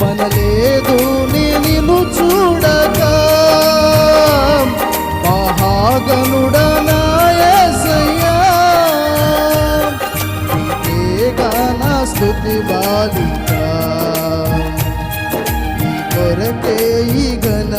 మనలేదు నేను చూడగా మహాగనుడనాయసయ్యా నీకేగా నా స్థుతి బాలిక. నీ కొరకే ఈ ఘన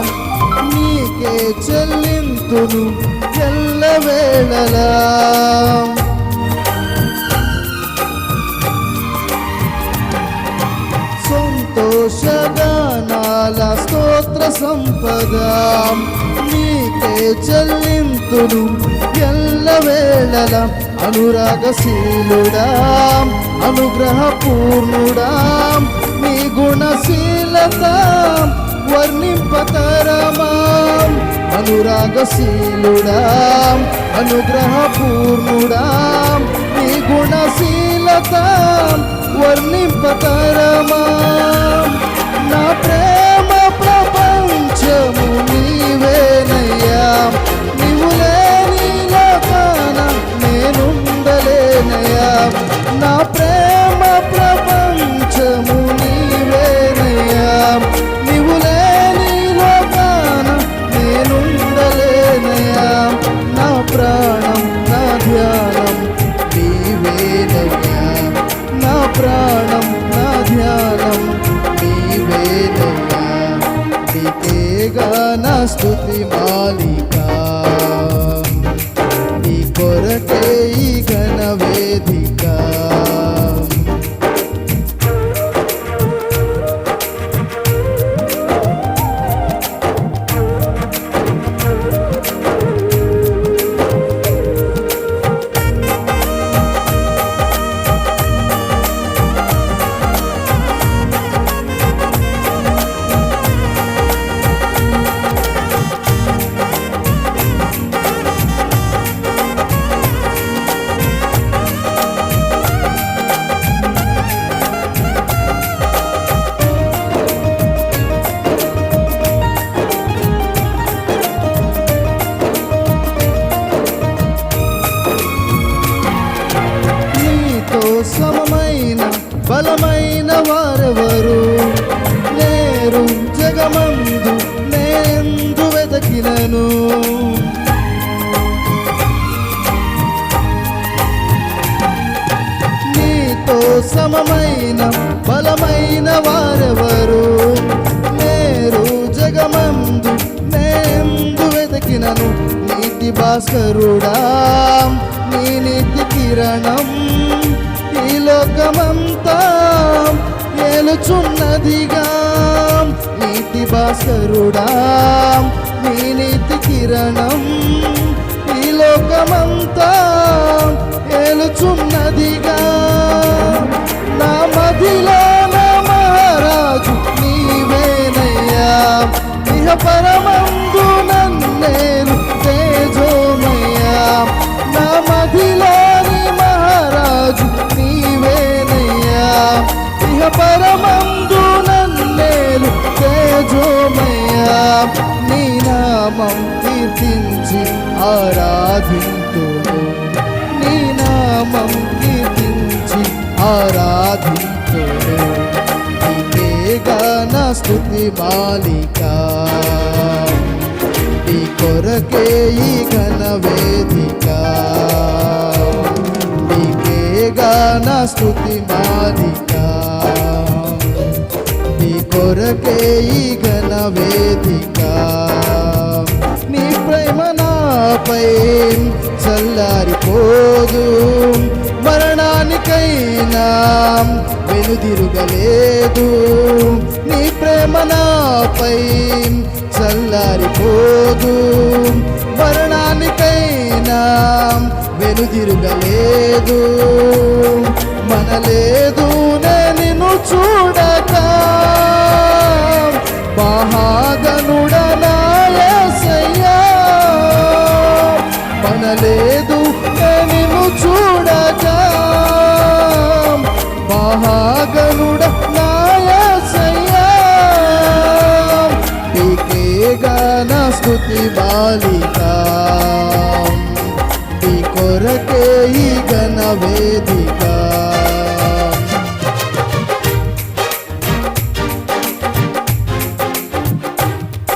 సంపద నీకే చెల్లింతును ఎల్లవేళలా సంతోషగానాల స్తోత్ర సంపద. నీకే చెల్లింతును ఎల్లవేళల అనురాగశీలుడా అనుగ్రహపూర్ణుడా. నీ గుణశీలత వర్ణింపతరమాం. అనురాగశీలుడాం అనుగ్రహపూర్ణుడాం. నీ గుణశీలత వర్ణింపతరమాం. నా ప్రేమ ప్రపంచము నీవేనయ్యా. నీవు లేని లోకాన నేనుండలేనయ్యా. స్థుతి బలమైన వారెవరు? లేరు జగమందు నేందు వెతకినను నీతో సమమైన బలమైన వారెవరు? లేరు జగమందు నేందు వెతకినను నీతి భాస్కరుడా నీ నీతి కిరణం. లోకమంతా ఏలుచున్నదిగా. నీతి భాస్కరుడా నీ నీతి కిరణం. ఈ లోకమంతా ఏలుచున్నదిగా నీ నామం కీర్తించి ఆరాధింతును నీ నామం కీర్తించి ఆరాధింతును నా స్థుతి బాలిక నీ కొరకే ఈ ఘన వేదిక. నీకేగా నా స్తుతి మాలిక కొరకే ఈ ఘన వేదిక. నీ ప్రేమ నాపై చల్లారిపోదు. మరణానికైనా వెనుదిరుగలేదు నీ ప్రేమ నాపై చల్లారిపోదు. మరణానికైనా వెనుదిరుగలేదు మనలేదు నేను చూడ. బాలిక. ఈ కొరకే ఈ ఘన వేదిక.